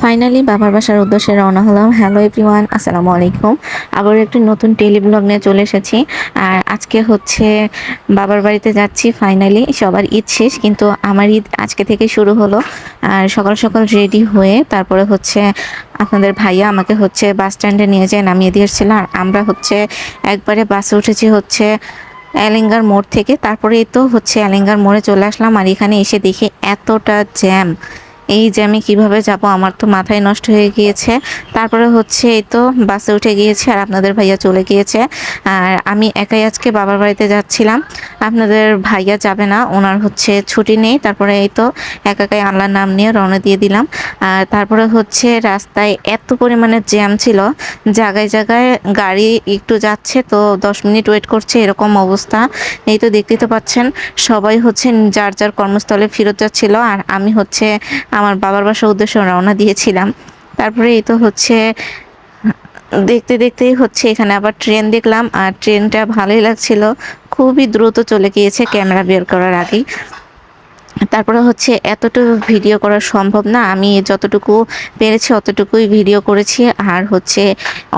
Finally বাবার বাসার উদ্দেশ্যে রওনা হলাম। হ্যালো এভরিওয়ান আসসালামু আলাইকুম। আবার একটি নতুন টেলি ব্লগ নিয়ে চলে এসেছি। আর আজকে হচ্ছে বাবার বাড়িতে যাচ্ছি ফাইনালি সবার ঈদ শেষ, কিন্তু আমার ঈদ আজকে থেকে শুরু হলো। আর সকাল সকাল রেডি হয়ে তারপরে হচ্ছে আপনাদের ভাইয়া আমাকে হচ্ছে বাস স্ট্যান্ডে নিয়ে যেয়ে, নামিয়ে দিয়েছিল আর আমরা হচ্ছে একবারে বাসে উঠেছি হচ্ছে অ্যালেঙ্গার মোড় থেকে। তারপরে তো হচ্ছে অ্যালেঙ্গার মোড়ে চলে আসলাম। আর এখানে এসে দেখি এতটা জ্যাম এই যে আমি কীভাবে যাব, আমার তো মাথায় নষ্ট হয়ে গিয়েছে। তারপরে হচ্ছে এই তো বাসে উঠে গিয়েছে আর আপনাদের ভাইয়া চলে গিয়েছে। আর আমি একাই আজকে বাবার বাড়িতে যাচ্ছিলাম। আপনাদের ভাইয়া যাবে না, ওনার হচ্ছে ছুটি নেই, তারপরে এই তো একা একাই আল্লাহর নাম নিয়ে রওনা দিয়ে দিলাম। আর তারপরে হচ্ছে রাস্তায় এত পরিমাণে জ্যাম ছিল, জায়গায় জায়গায় গাড়ি একটু যাচ্ছে তো দশ মিনিট ওয়েট করছে, এরকম অবস্থা। এই তো দেখতেই তো পাচ্ছেন, সবাই হচ্ছে যার যার কর্মস্থলে ফেরত যাচ্ছিল, আর আমি হচ্ছে আমার বাবার বাসার উদ্দেশ্যে রওনা দিয়েছিলাম। তারপরে এই তো হচ্ছে, দেখতে দেখতেই হচ্ছে এখানে আবার ট্রেন দেখলাম, আর ট্রেনটা ভালোই লাগছিল খুবই দ্রুত চলে গিয়েছে ক্যামেরা বের করার আগেই। তারপরে হচ্ছে এতটুকু ভিডিও করা সম্ভব না। আমি যতটুকু পেরেছি অতটুকুই ভিডিও করেছি। আর হচ্ছে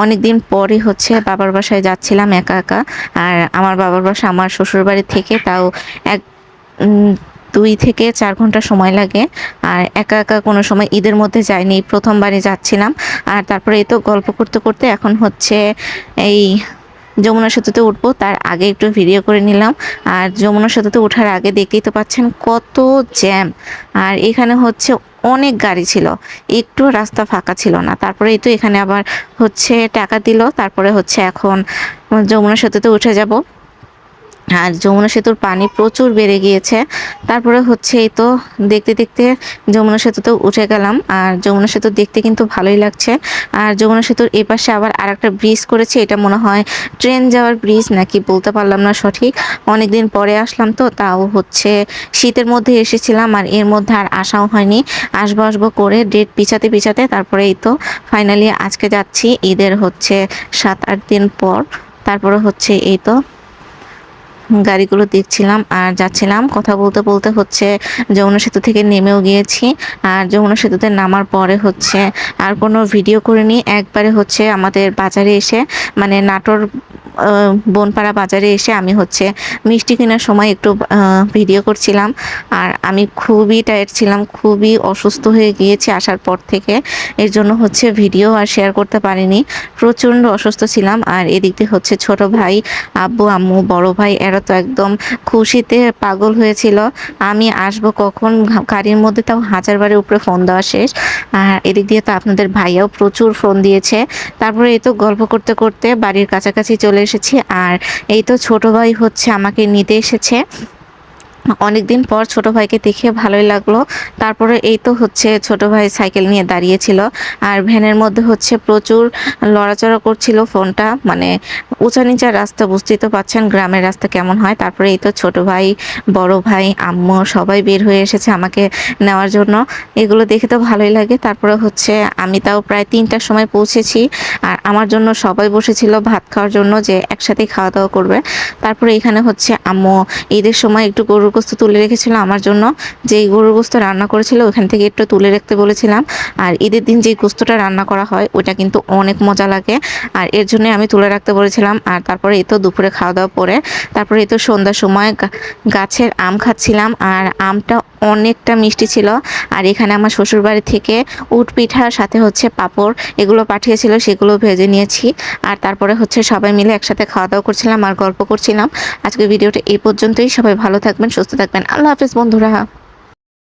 অনেক দিন পরে হচ্ছে বাবার বাসায় যাচ্ছিলাম একা একা। আর আমার বাবার বাসা আমার শ্বশুর বাড়ি থেকে তাও এক দুই থেকে চার ঘণ্টা সময় লাগে। আর একা একা কোনো সময় ঈদের মধ্যে যাইনি। প্রথমবারে যাচ্ছিলাম। আর তারপরে এই তো গল্প করতে করতে এখন হচ্ছে এই যমুনা সেতুতে উঠবো। তার আগে একটু ভিডিও করে নিলাম। আর যমুনা সেতুতে ওঠার আগে দেখতেই তো পাচ্ছেন কত জ্যাম আর এখানে হচ্ছে অনেক গাড়ি ছিল। একটু রাস্তা ফাঁকা ছিল না। তারপরে তো এখানে আবার হচ্ছে টাকা দিল। তারপরে হচ্ছে এখন যমুনা সেতুতে উঠে যাব। আর যমুনা সেতুর পানি প্রচুর বেড়ে গিয়েছে। তারপরে হচ্ছে এই তো দেখতে দেখতে যমুনা সেতুতে উঠে গেলাম। আর যমুনা সেতু দেখতে কিন্তু ভালোই লাগছে। আর যমুনা সেতুর এপাশে আবার আর একটা ব্রিজ করেছে। এটা মনে হয় ট্রেন যাওয়ার ব্রিজ নাকি বলতে পারলাম না সঠিক। অনেকদিন পরে আসলাম তো, তাও হচ্ছে শীতের মধ্যে এসেছিলাম আর এর মধ্যে আর আসাও হয়নি। আসব আসব করে ডেট পিছাতে পিছাতে তারপরে এই তো ফাইনালি আজকে যাচ্ছি। ঈদের হচ্ছে সাত আট দিন পর। তারপরে হচ্ছে এই তো গাড়িগুলো দেখছিলাম আর যাচ্ছিলাম। কথা বলতে বলতে হচ্ছে যমুনা সেতু থেকে নেমেও গিয়েছি আর যমুনা সেতুতে নামার পরে হচ্ছে আর কোনো ভিডিও করিনি। একবারে হচ্ছে আমাদের বাজারে এসে মানে নাটোর বনপাড়া বাজারে এসে আমি হচ্ছে মিষ্টি কেনার সময় একটু ভিডিও করছিলাম। আর আমি খুবই টায়ার্ড ছিলাম, খুবই অসুস্থ হয়ে গিয়েছি আসার পর থেকে। এর জন্য হচ্ছে ভিডিও আর শেয়ার করতে পারিনি। প্রচণ্ড অসুস্থ ছিলাম। আর এদিক দিয়ে হচ্ছে ছোট ভাই, আব্বু, আম্মু, বড় ভাই, এরা তো একদম খুশিতে পাগল হয়েছিল। আমি আসব কখন? গাড়ির মধ্যে তাও হাজার বারের উপরে ফোন দেওয়া শেষ। আর এদিক দিয়ে তো আপনাদের ভাইয়াও প্রচুর ফোন দিয়েছে। তারপরে এই তো গল্প করতে করতে বাড়ির কাছাকাছি চলে এসেছি আর এই তো ছোট ভাই হচ্ছে আমাকে নিতে এসেছে। অনেকদিন পর ছোট ভাইকে দেখে ভালোই লাগল। তারপরে এই তো হচ্ছে ছোট ভাই সাইকেল নিয়ে দাঁড়িয়েছিল। আর ভ্যানের মধ্যে হচ্ছে প্রচুর লড়াচড়া করছিল ফোনটা। মানে উঁচা নিচা রাস্তা, বুঝতেই তো পাচ্ছেন গ্রামের রাস্তা কেমন হয়। তারপরে এই তো ছোট ভাই, বড় ভাই, আম্মু সবাই বের হয়ে এসেছে আমাকে নেওয়ার জন্য। এগুলো দেখে তো ভালোই লাগে। তারপরে হচ্ছে আমি তাও প্রায় তিনটার সময় পৌঁছেছি। আর আমার জন্য সবাই বসেছিল ভাত খাওয়ার জন্য যে একসাথে খাওয়া দাওয়া করবে। তারপরে এখানে হচ্ছে আম্মু ঈদের সময় একটু গরুর গোস্ত তুলে রেখেছিল আমার জন্য। যেই গরুর গোস্ত রান্না করেছিল, ওখান থেকে একটু তুলে রাখতে বলেছিলাম। আর ঈদের দিন যেই গোস্তটা রান্না করা হয়, ওটা কিন্তু অনেক মজা লাগে। আর এর জন্য আমি তুলে রাখতে বলেছিলাম। আর তারপরে এই তো দুপুরে খাওয়া দাওয়া পরে, তারপরে এই তো সন্ধ্যার সময় গাছের আম খাচ্ছিলাম। আর আমটা অনেকটা মিষ্টি ছিল। আর এখানে আমার শ্বশুরবাড়ি থেকে উট পিঠার সাথে হচ্ছে পাঁপড় এগুলো পাঠিয়েছিল, সেগুলো ভেজে নিয়েছি। আর তারপরে হচ্ছে সবাই মিলে একসাথে খাওয়া দাওয়া করছিলাম আর গল্প করছিলাম। আজকে ভিডিওটা এই পর্যন্তই। সবাই ভালো থাকবেন সুস্থ থাকবেন। আল্লাহ হাফিজ বন্ধুরা।